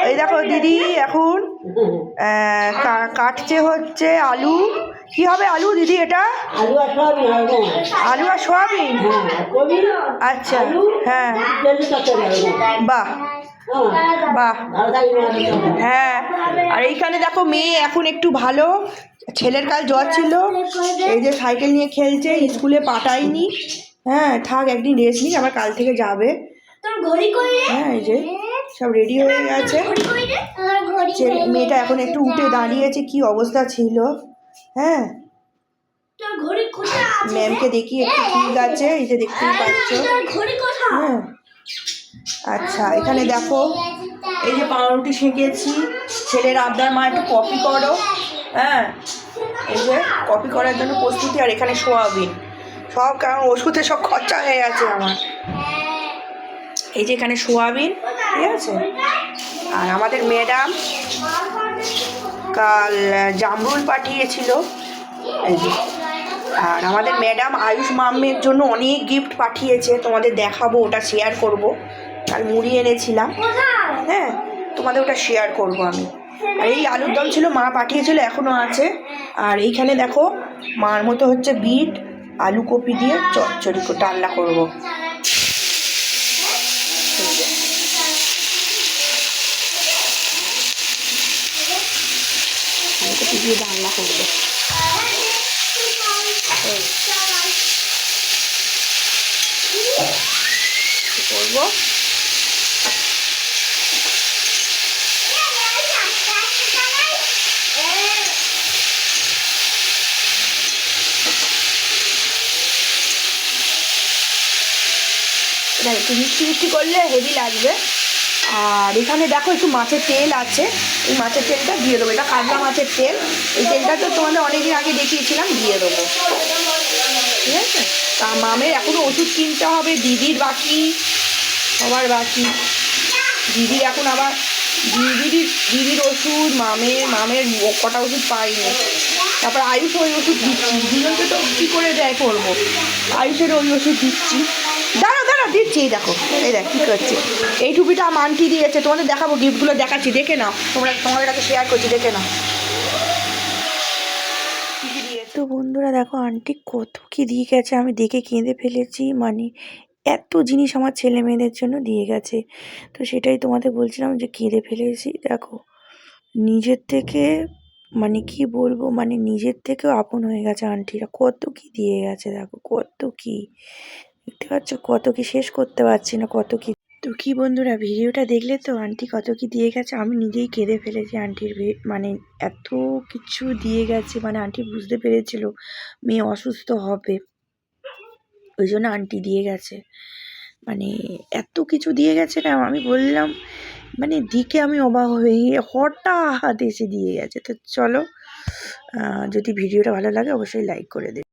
এই দেখো দিদি এখন কা- কাটছে হচ্ছে আলু। কি হবে আলু দিদি এটা? আলু আর সয়াবিন হবে আলু আর সোয়াবিন? হ্যাঁ আচ্ছা হ্যাঁ। বাহ। বাহ। হ্যাঁ আর এইখানে দেখো মেয়ে এখন একটু ভালো। ছেলের কাল জ্বর ছিল। এই যে সাইকেল নিয়ে খেলছে স্কুলে পাঠায়নি। হ্যাঁ থাক একদিন রেস্ট নিই আবার কাল থেকে যাবে। হ্যাঁ এই যে। সব রেডি হয়ে গেছে। মেয়েটা এখন একটু উঠে দাঁড়িয়েছে, কি অবস্থা ছিল? হ্যাঁ? ম্যামকে দেখি একটু, ঠিক আছে? এই যে দেখতেই পাচ্ছ। হ্যাঁ। আচ্ছা এখানে দেখো, এই যে পাউরুটি সেঁকেছি। ছেলের আবদার, মা, একটু কপি করো। হ্যাঁ? এই যে কপি করার জন্য প্রস্তুতি, আর এখানে সোয়াবিন। সব কারণ ওষুধে সব খরচা হয়ে গেছে আমার। এই যে এখানে সোয়াবিন। ঠিক আছে? আর আমাদের ম্যাডাম কাল জামরুল পাঠিয়েছিল। আর আমাদের ম্যাডাম আয়ুষ মাম্মের জন্য অনেক গিফট পাঠিয়েছে। তোমাদের দেখাবো, ওটা শেয়ার করব। আর মুড়ি এনেছিলাম। হ্যাঁ তোমাদের ওটা শেয়ার করব আমি। আর এই আলুর দম ছিল, মা পাঠিয়েছিল এখনও আছে। আর এইখানে দেখো, মার মতো হচ্ছে বিট আলু কপি দিয়ে চচ্চড়ি রান্না করব। দিয়ে রান্না করব। করব। এটা মিষ্টি মিষ্টি করলে হেভি লাগবে। আর এখানে দেখো একটু মাছের তেল আছে। এই মাছের তেলটা দিয়ে দেবো। এটা কাজলা মাছের তেল। এই তেলটা তো তোমাদের অনেকদিন আগে দেখিয়েছিলাম, দিয়ে দেবো। ঠিক আছে? তা মামের এখনও ওষুধ কিনতে হবে, দিদির বাকি, সবার বাকি। দিদির এখন আবার, দিদির দিদির ওষুধ, মামের মামের কটা ওষুধ পাইনি। তারপর আয়ুষ ওই ওষুধ দিচ্ছি। দুজনকে তো কী করে দেয় করব আয়ুষের ওই ওষুধ দিচ্ছি। এই দেখো, এই দেখ কী করছে। এই টুপিটা আমার আন্টি দিয়েছে, তোমাদের দেখাবো গিফটগুলো দেখাচ্ছি, দেখে নাও। তোমরা, তোমাদের কাছে শেয়ার করছি, দেখে নাও। তো বন্ধুরা দেখো আন্টি কত কি দিয়ে গেছে, আমি দেখে কেঁদে ফেলেছি। মানে এত জিনিস আমার ছেলে মেয়েদের জন্য দিয়ে গেছে। তো সেটাই তোমাদের বলছিলাম যে কেঁদে ফেলেছি। দেখো, নিজের থেকে মানে কি বলব মানে নিজের থেকেও আপন হয়ে গেছে আন্টিরা কত কি দিয়ে গেছে, দেখো, কত কি। দেখতে পাচ্ছ কত কি শেষ করতে পারছি না, কত কি। তো কি বন্ধুরা, ভিডিওটা দেখলে তো আন্টি কত কি দিয়ে গেছে? আমি নিজেই কেঁদে ফেলেছি আন্টির মানে এত কিছু দিয়ে গেছে মানে আন্টি বুঝতে পেরেছিল মেয়ে অসুস্থ হবে। ওই জন্য আন্টি দিয়ে গেছে। মানে এত কিছু দিয়ে গেছে না, আমি বললাম মানে দিকে আমি অবাক হয়ে হঠাৎ এসে দিয়ে গেছে। তো চলো যদি ভিডিওটা ভালো লাগে অবশ্যই লাইক করে দেবে।